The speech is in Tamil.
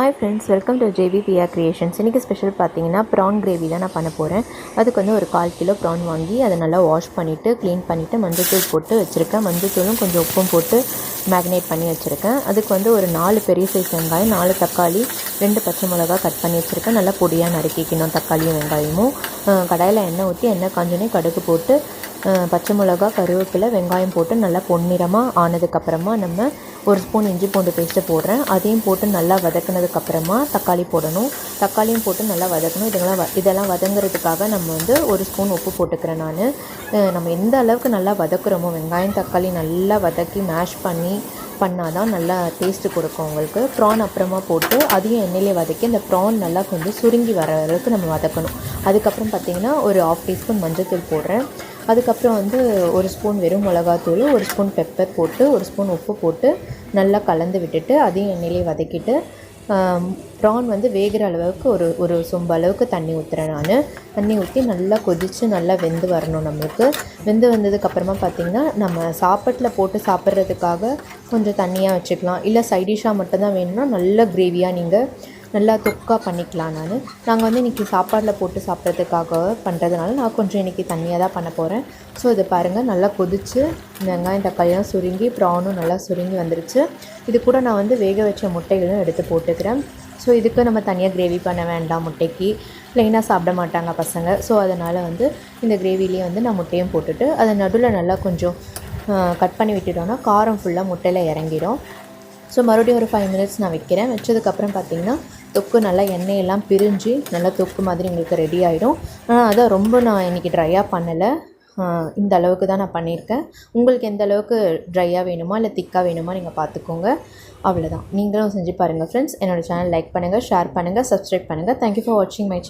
ஹாய் ஃப்ரெண்ட்ஸ் வெல்கம் டு ஜேபிபிஆ க்ரியேஷன்ஸ் இன்றைக்கி ஸ்பெஷல் பார்த்தீங்கன்னா ப்ரான் கிரேவி தான் நான் பண்ண போகிறேன் அதுக்கு வந்து ஒரு கால் கிலோ ப்ரான் வாங்கி அதை நல்லா வாஷ் பண்ணிவிட்டு க்ளீன் பண்ணிவிட்டு மஞ்சத்தூள் போட்டு வச்சுருக்கேன். மஞ்சத்தூளும் கொஞ்சம் உப்பும் போட்டு மேக்னேட் பண்ணி வச்சுருக்கேன். அதுக்கு வந்து ஒரு நாலு பெரிய சைஸ் வெங்காயம் நாலு தக்காளி ரெண்டு பச்சை மிளகா கட் பண்ணி வச்சுருக்கேன். நல்லா பொடியாக நறுக்கிக்கணும் தக்காளியும் வெங்காயமும். கடையில் கடாயில் எண்ணெய் ஊற்றி எண்ணெய் காஞ்சோடனே கடுகு போட்டு பச்சை மிளகா கருவேப்பிலை வெங்காயம் போட்டு நல்லா பொன்னிறமாக ஆனதுக்கப்புறமா நம்ம ஒரு ஸ்பூன் இஞ்சி பூண்டு பேஸ்ட்டு போடுறேன். அதையும் போட்டு நல்லா வதக்குனதுக்கப்புறமா தக்காளி போடணும். தக்காளியும் போட்டு நல்லா வதக்கணும். இதெல்லாம் இதெல்லாம் வதங்குறதுக்காக நம்ம வந்து ஒரு ஸ்பூன் உப்பு போட்டுக்கிறேன் நான். நம்ம எந்த அளவுக்கு நல்லா வதக்குறோமோ வெங்காயம் தக்காளி நல்லா வதக்கி மேஷ் பண்ணி பண்ணால் தான் நல்லா டேஸ்ட்டு கொடுக்கும் உங்களுக்கு. ப்ரான் அப்புறமா போட்டு அதையும் எண்ணெயிலே வதக்கி அந்த ப்ரான் நல்லா கொஞ்சம் சுருங்கி வர அளவுக்கு நம்ம வதக்கணும். அதுக்கப்புறம் பார்த்திங்கன்னா ஒரு ஆஃப் டீஸ்பூன் மஞ்சள்தூள் போடுறேன். அதுக்கப்புறம் வந்து ஒரு ஸ்பூன் வெறும் மிளகாத்தூள் ஒரு ஸ்பூன் பெப்பர் போட்டு ஒரு ஸ்பூன் உப்பு போட்டு நல்லா கலந்து விட்டுட்டு அதையும் எண்ணெயிலே வதக்கிட்டு ப்ரான் வந்து வேகிற அளவுக்கு ஒரு ஒரு சொம்பு அளவுக்கு தண்ணி ஊற்றுறேன் நான். தண்ணி ஊற்றி நல்லா கொதித்து நல்லா வெந்து வரணும் நம்மளுக்கு. வெந்து வந்ததுக்கப்புறமா பார்த்திங்கன்னா நம்ம சாப்பாட்டில் போட்டு சாப்பிட்றதுக்காக கொஞ்சம் தண்ணியாக வச்சுக்கலாம். இல்லை சைடிஷாக மட்டும்தான் வேணும்னா நல்ல கிரேவியாக நீங்கள் நல்லா தொக்காக பண்ணிக்கலாம் நான். நாங்கள் வந்து இன்றைக்கி சாப்பாடில் போட்டு சாப்பிட்றதுக்காக பண்ணுறதுனால நான் கொஞ்சம் இன்றைக்கி தண்ணியாக தான் பண்ண போகிறேன் ஸோ இதை பாருங்கள் நல்லா கொதித்து வெங்காயம் தக்காளியெலாம் சுருங்கி ப்ரானும் நல்லா சுருங்கி வந்துருச்சு. இது கூட நான் வந்து வேக வச்ச முட்டைகளும் எடுத்து போட்டுக்கிறேன். ஸோ இதுக்கு நம்ம தனியாக கிரேவி பண்ண வேண்டாம் முட்டைக்கு. ப்ளெயினாக சாப்பிட மாட்டாங்க பசங்க. ஸோ அதனால் வந்து இந்த கிரேவிலேயே வந்து நான் முட்டையும் போட்டுட்டு அதை நடுவில் நல்லா கொஞ்சம் கட் பண்ணி விட்டுட்டோன்னா காரம் ஃபுல்லாக முட்டையில் இறங்கிடும். ஸோ மறுபடியும் ஒரு ஃபைவ் மினிட்ஸ் நான் வைக்கிறேன். வச்சதுக்கப்புறம் பார்த்திங்கன்னா தொக்கு நல்லா எண்ணெயெல்லாம் பிரிஞ்சு நல்லா தொக்கு மாதிரி உங்களுக்கு ரெடி ஆகிடும் ஆனால் அதான் ரொம்ப நான் இன்றைக்கி ட்ரையாக பண்ணலை. இந்த அளவுக்கு தான் நான் பண்ணியிருக்கேன். உங்களுக்கு எந்த அளவுக்கு ட்ரையாக வேணுமா இல்லை திக்காக வேணுமா நீங்கள் பார்த்துக்கோங்க அவ்வளோதான் நீங்களும் செஞ்சு பாருங்கள் ஃப்ரெண்ட்ஸ் என்னோடய சேனல் லைக் பண்ணுங்கள் ஷேர் பண்ணுங்கள் சப்ஸ்கிரைப் பண்ணுங்கள் தேங்க்யூ ஃபார் வாட்சிங் மை